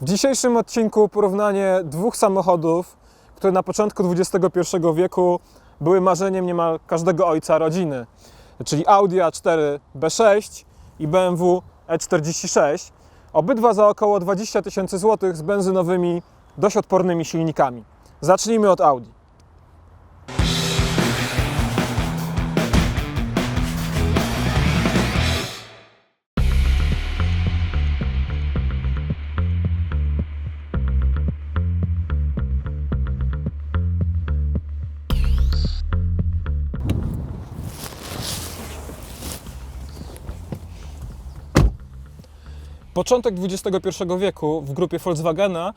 W dzisiejszym odcinku porównanie dwóch samochodów, które na początku XXI wieku były marzeniem niemal każdego ojca rodziny, czyli Audi A4 B6 i BMW E46. Obydwa za około 20 tysięcy złotych z benzynowymi, dość odpornymi silnikami. Zacznijmy od Audi. Początek XXI wieku w grupie Volkswagena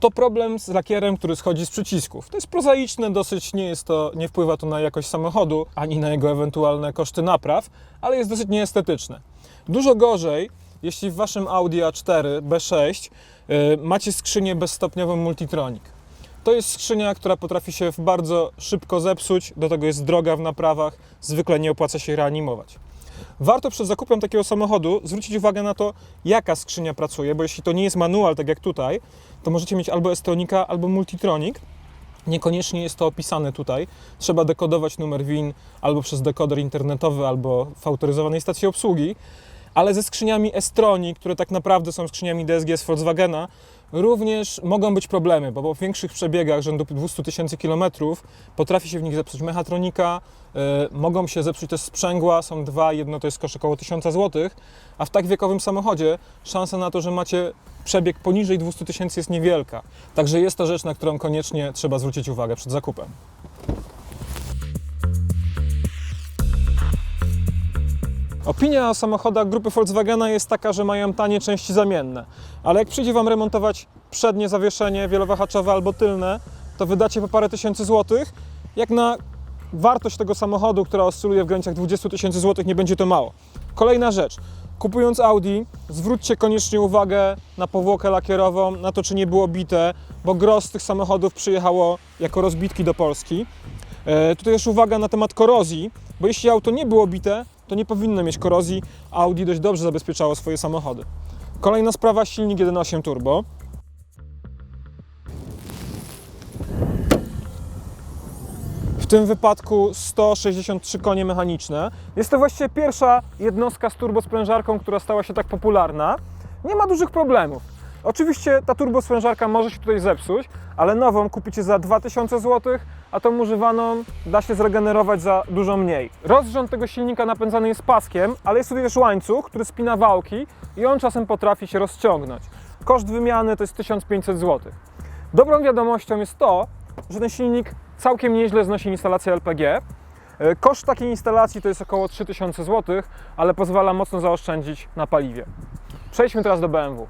to problem z lakierem, który schodzi z przycisków. To jest prozaiczne, dosyć nie jest to, nie wpływa to na jakość samochodu, ani na jego ewentualne koszty napraw, ale jest dosyć nieestetyczne. Dużo gorzej, jeśli w waszym Audi A4 B6 yy, macie skrzynię bezstopniową Multitronic. To jest skrzynia, która potrafi się bardzo szybko zepsuć, do tego jest droga w naprawach, zwykle nie opłaca się reanimować. Warto przed zakupem takiego samochodu zwrócić uwagę na to, jaka skrzynia pracuje, bo jeśli to nie jest manual, tak jak tutaj, to możecie mieć albo S-Tronika, albo Multitronic. Niekoniecznie jest to opisane tutaj. Trzeba dekodować numer WIN albo przez dekoder internetowy, albo w autoryzowanej stacji obsługi. Ale ze skrzyniami S-Tronic, które tak naprawdę są skrzyniami DSG z Volkswagena, również mogą być problemy, bo po większych przebiegach rzędu 200 tysięcy kilometrów potrafi się w nich zepsuć mechatronika, yy, mogą się zepsuć też sprzęgła, są dwa, jedno to jest koszt około 1000 zł, a w tak wiekowym samochodzie szansa na to, że macie przebieg poniżej 200 tysięcy jest niewielka. Także jest to rzecz, na którą koniecznie trzeba zwrócić uwagę przed zakupem. Opinia o samochodach grupy Volkswagena jest taka, że mają tanie części zamienne, ale jak przyjdzie Wam remontować przednie zawieszenie wielowahaczowe albo tylne, to wydacie po parę tysięcy złotych. Jak na wartość tego samochodu, która oscyluje w granicach 20 tysięcy złotych, nie będzie to mało. Kolejna rzecz. Kupując Audi, zwróćcie koniecznie uwagę na powłokę lakierową, na to, czy nie było bite, bo gros tych samochodów przyjechało jako rozbitki do Polski. E, tutaj też uwaga na temat korozji, bo jeśli auto nie było bite, to nie powinno mieć korozji. a Audi dość dobrze zabezpieczało swoje samochody. Kolejna sprawa, silnik 1.8 turbo. W tym wypadku 163 konie mechaniczne. Jest to właściwie pierwsza jednostka z turbosprężarką, która stała się tak popularna. Nie ma dużych problemów. Oczywiście ta turbosprężarka może się tutaj zepsuć, ale nową kupicie za 2000 zł, a tą używaną da się zregenerować za dużo mniej. Rozrząd tego silnika napędzany jest paskiem, ale jest też łańcuch, który spina wałki i on czasem potrafi się rozciągnąć. Koszt wymiany to jest 1500 zł. Dobrą wiadomością jest to, że ten silnik całkiem nieźle znosi instalację LPG. E, Koszt takiej instalacji to jest około 3000 zł, ale pozwala mocno zaoszczędzić na paliwie. Przejdźmy teraz do BMW.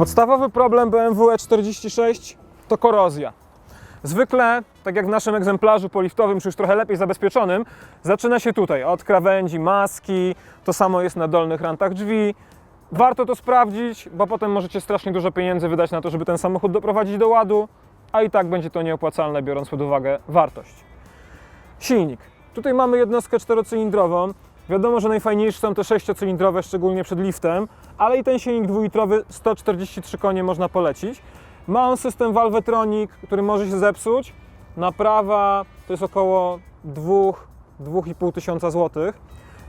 Podstawowy problem BMW E46 to korozja. Zwykle, tak jak w naszym egzemplarzu poliftowym, czy już trochę lepiej zabezpieczonym, zaczyna się tutaj, od krawędzi, maski, to samo jest na dolnych rantach drzwi. Warto to sprawdzić, bo potem możecie strasznie dużo pieniędzy wydać na to, żeby ten samochód doprowadzić do ładu, a i tak będzie to nieopłacalne, biorąc pod uwagę wartość. Silnik. Tutaj mamy jednostkę czterocylindrową. Wiadomo, że najfajniejsze są te sześciocylindrowe, szczególnie przed liftem, ale i ten silnik dwulitrowy 143 konie można polecić. Ma on system Valvetronic, który może się zepsuć. Naprawa to jest około 2-2,5 tysiąca złotych.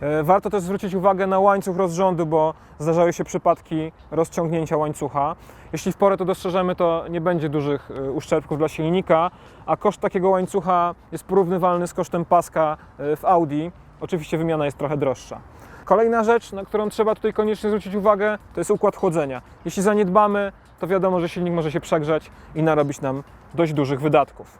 E, Warto też zwrócić uwagę na łańcuch rozrządu, bo zdarzały się przypadki rozciągnięcia łańcucha. Jeśli w porę to dostrzeżemy, to nie będzie dużych e, uszczerbków dla silnika, a koszt takiego łańcucha jest porównywalny z kosztem paska e, w Audi. Oczywiście wymiana jest trochę droższa. Kolejna rzecz, na którą trzeba tutaj koniecznie zwrócić uwagę, to jest układ chłodzenia. Jeśli zaniedbamy, to wiadomo, że silnik może się przegrzać i narobić nam dość dużych wydatków.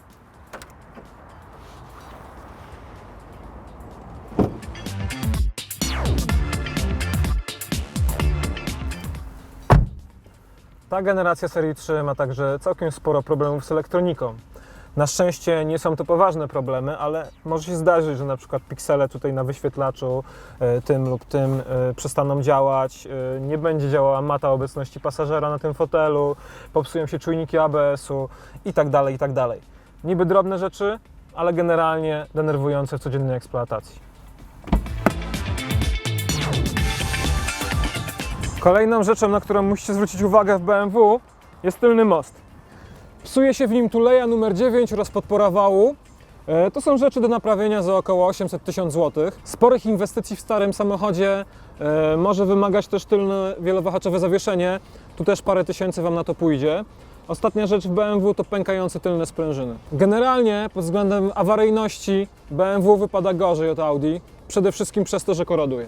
Ta generacja serii 3 ma także całkiem sporo problemów z elektroniką. Na szczęście nie są to poważne problemy, ale może się zdarzyć, że na przykład piksele tutaj na wyświetlaczu e, tym lub tym e, przestaną działać, e, nie będzie działała mata obecności pasażera na tym fotelu, popsują się czujniki ABS-u i tak dalej, i tak dalej. Niby drobne rzeczy, ale generalnie denerwujące w codziennej eksploatacji. Kolejną rzeczą, na którą musicie zwrócić uwagę w BMW jest tylny most. Psuje się w nim tuleja numer 9 oraz podpora wału. E, To są rzeczy do naprawienia za około 800 tysiąc złotych. Sporych inwestycji w starym samochodzie e, może wymagać też tylne wielowahaczowe zawieszenie. Tu też parę tysięcy Wam na to pójdzie. Ostatnia rzecz w BMW to pękające tylne sprężyny. Generalnie pod względem awaryjności BMW wypada gorzej od Audi. Przede wszystkim przez to, że koroduje.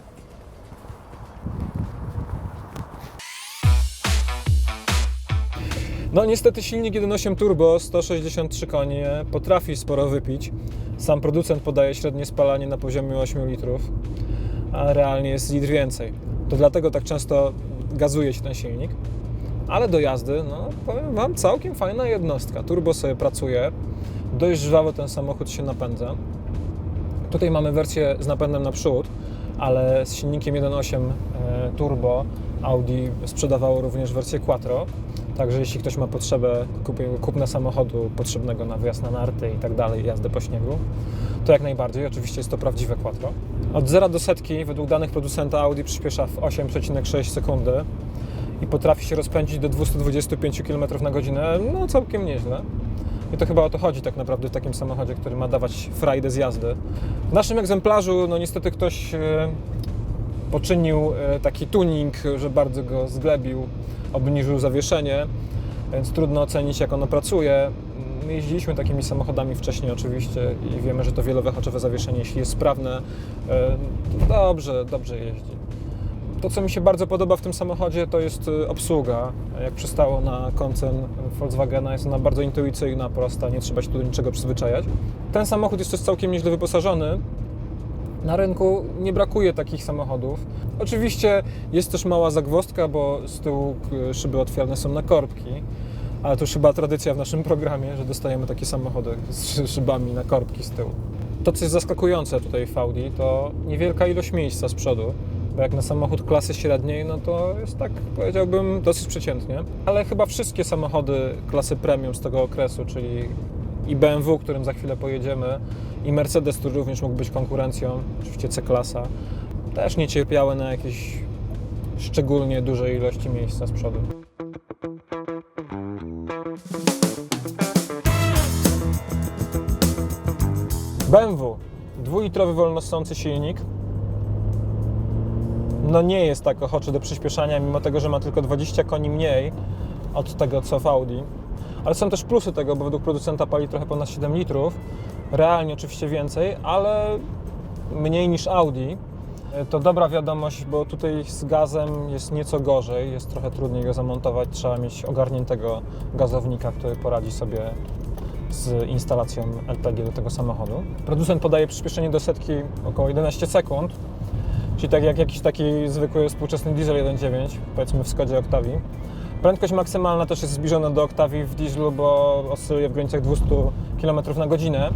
No niestety silnik 1.8 turbo, 163 konie, potrafi sporo wypić. Sam producent podaje średnie spalanie na poziomie 8 litrów, a realnie jest litr więcej. To dlatego tak często gazuje się ten silnik. Ale do jazdy, no powiem Wam, całkiem fajna jednostka. Turbo sobie pracuje, dość żwawo ten samochód się napędza. Tutaj mamy wersję z napędem naprzód, ale z silnikiem 1.8 e, turbo Audi sprzedawało również wersję Quattro. Także jeśli ktoś ma potrzebę kupna samochodu potrzebnego na wyjazd na narty i tak dalej, jazdę po śniegu, to jak najbardziej. Oczywiście jest to prawdziwe Quattro. Od 0 do setki według danych producenta Audi przyspiesza w 8,6 sekundy i potrafi się rozpędzić do 225 km na godzinę, no całkiem nieźle. I to chyba o to chodzi tak naprawdę w takim samochodzie, który ma dawać frajdę z jazdy. W naszym egzemplarzu, no niestety ktoś e, poczynił e, taki tuning, że bardzo go zglebił, obniżył zawieszenie, więc trudno ocenić jak ono pracuje. My jeździliśmy takimi samochodami wcześniej oczywiście i wiemy, że to wielowahaczowe zawieszenie, jeśli jest sprawne, e, dobrze, dobrze jeździ. To, co mi się bardzo podoba w tym samochodzie, to jest y, obsługa. Jak przystało na koncern Volkswagena, jest ona bardzo intuicyjna, prosta, nie trzeba się tu do niczego przyzwyczajać. Ten samochód jest też całkiem nieźle wyposażony. Na rynku nie brakuje takich samochodów. Oczywiście jest też mała zagwozdka, bo z tyłu y, szyby otwierane są na korbki, ale to już chyba tradycja w naszym programie, że dostajemy takie samochody z szybami na korbki z tyłu. To, co jest zaskakujące tutaj w Audi, to niewielka ilość miejsca z przodu, bo jak na samochód klasy średniej, no to jest tak, powiedziałbym, dosyć przeciętnie. Ale chyba wszystkie samochody klasy premium z tego okresu, czyli i BMW, którym za chwilę pojedziemy, i Mercedes, który również mógł być konkurencją, oczywiście C-klasa, też nie cierpiały na jakieś szczególnie dużej ilości miejsca z przodu. BMW, dwulitrowy wolnosący silnik, no nie jest tak ochoczy do przyspieszania, mimo tego, że ma tylko 20 koni mniej od tego co w Audi. Ale są też plusy tego, bo według producenta pali trochę ponad 7 litrów. Realnie oczywiście więcej, ale mniej niż Audi. To dobra wiadomość, bo tutaj z gazem jest nieco gorzej, jest trochę trudniej go zamontować. Trzeba mieć ogarniętego gazownika, który poradzi sobie z instalacją LPG do tego samochodu. Producent podaje przyspieszenie do setki około 11 sekund, czyli tak jak jakiś taki zwykły współczesny diesel 1.9, powiedzmy w Skodzie Octavii. Prędkość maksymalna też jest zbliżona do Octavii w dieslu, bo oscyluje w granicach 200 km na godzinę.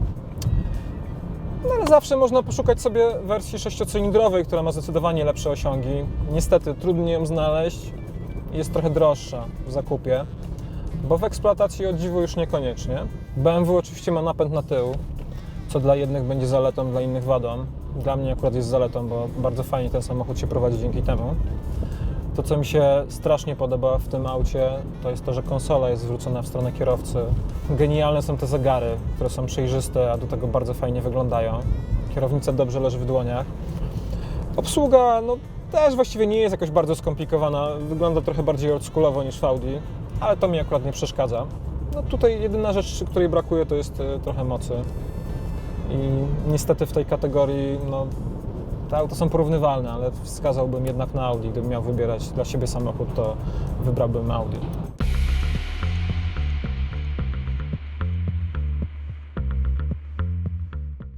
No ale zawsze można poszukać sobie wersji sześciocylindrowej, która ma zdecydowanie lepsze osiągi. Niestety trudniej ją znaleźć, jest trochę droższa w zakupie, bo w eksploatacji o dziwo już niekoniecznie. BMW oczywiście ma napęd na tył, co dla jednych będzie zaletą, dla innych wadą. Dla mnie akurat jest zaletą, bo bardzo fajnie ten samochód się prowadzi dzięki temu. To, co mi się strasznie podoba w tym aucie, to jest to, że konsola jest zwrócona w stronę kierowcy. Genialne są te zegary, które są przejrzyste, a do tego bardzo fajnie wyglądają. Kierownica dobrze leży w dłoniach. Obsługa, no też właściwie nie jest jakoś bardzo skomplikowana. Wygląda trochę bardziej oldschoolowo niż w Audi, ale to mi akurat nie przeszkadza. No tutaj jedyna rzecz, której brakuje, to jest e, trochę mocy. I niestety w tej kategorii, no, te auta są porównywalne, ale wskazałbym jednak na Audi. Gdybym miał wybierać dla siebie samochód, to wybrałbym Audi.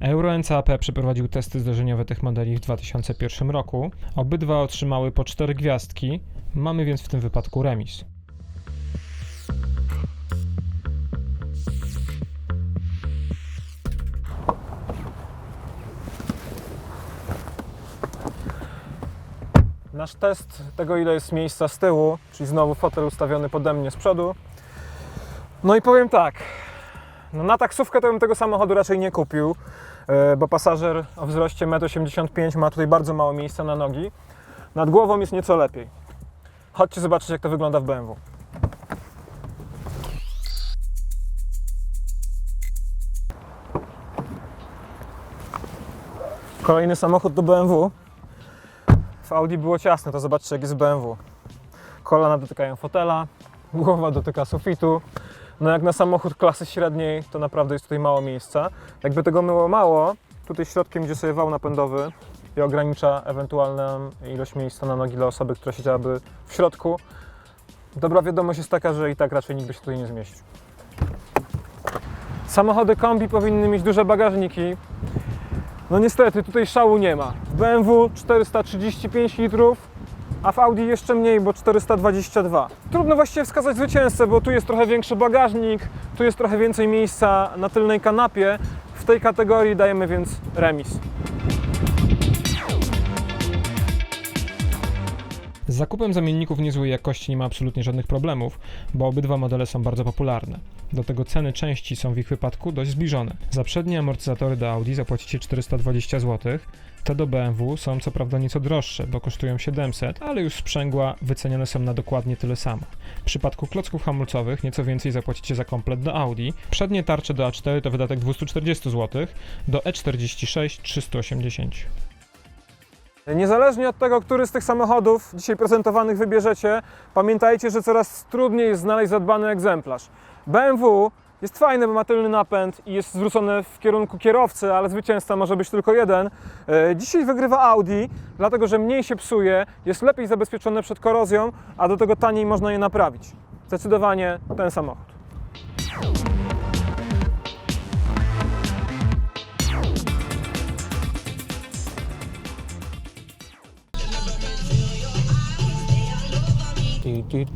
Euro NCAP przeprowadził testy zderzeniowe tych modeli w 2001 roku. Obydwa otrzymały po 4 gwiazdki. Mamy więc w tym wypadku remis. Nasz test tego, ile jest miejsca z tyłu, czyli znowu fotel ustawiony pode mnie z przodu. No i powiem tak, No na taksówkę to bym tego samochodu raczej nie kupił, e, bo pasażer o wzroście 1,85 m ma tutaj bardzo mało miejsca na nogi. Nad głową jest nieco lepiej. Chodźcie zobaczyć jak to wygląda w BMW. Kolejny samochód do BMW. Audi było ciasne, to zobaczcie jak jest w BMW. Kolana dotykają fotela, głowa dotyka sufitu. No jak na samochód klasy średniej, to naprawdę jest tutaj mało miejsca. Jakby tego było mało, tutaj środkiem idzie sobie wał napędowy i ogranicza ewentualną ilość miejsca na nogi dla osoby, która siedziałaby w środku. Dobra wiadomość jest taka, że i tak raczej nikt by się tutaj nie zmieścił. Samochody kombi powinny mieć duże bagażniki. No niestety, tutaj szału nie ma. W BMW 435 litrów, a w Audi jeszcze mniej, bo 422. Trudno właściwie wskazać zwycięzcę, bo tu jest trochę większy bagażnik, tu jest trochę więcej miejsca na tylnej kanapie. W tej kategorii dajemy więc remis. Z zakupem zamienników niezłej jakości nie ma absolutnie żadnych problemów, bo obydwa modele są bardzo popularne. Do tego ceny części są w ich wypadku dość zbliżone. Za przednie amortyzatory do Audi zapłacicie 420 zł, te do BMW są co prawda nieco droższe, bo kosztują 700, ale już sprzęgła wyceniane są na dokładnie tyle samo. W przypadku klocków hamulcowych nieco więcej zapłacicie za komplet do Audi. Przednie tarcze do A4 to wydatek 240 zł, do E46 380. Niezależnie od tego, który z tych samochodów dzisiaj prezentowanych wybierzecie, pamiętajcie, że coraz trudniej jest znaleźć zadbany egzemplarz. BMW jest fajne, bo ma tylny napęd i jest zwrócone w kierunku kierowcy, ale zwycięzca może być tylko jeden. E, Dzisiaj wygrywa Audi, dlatego że mniej się psuje, jest lepiej zabezpieczone przed korozją, a do tego taniej można je naprawić. Zdecydowanie ten samochód. Did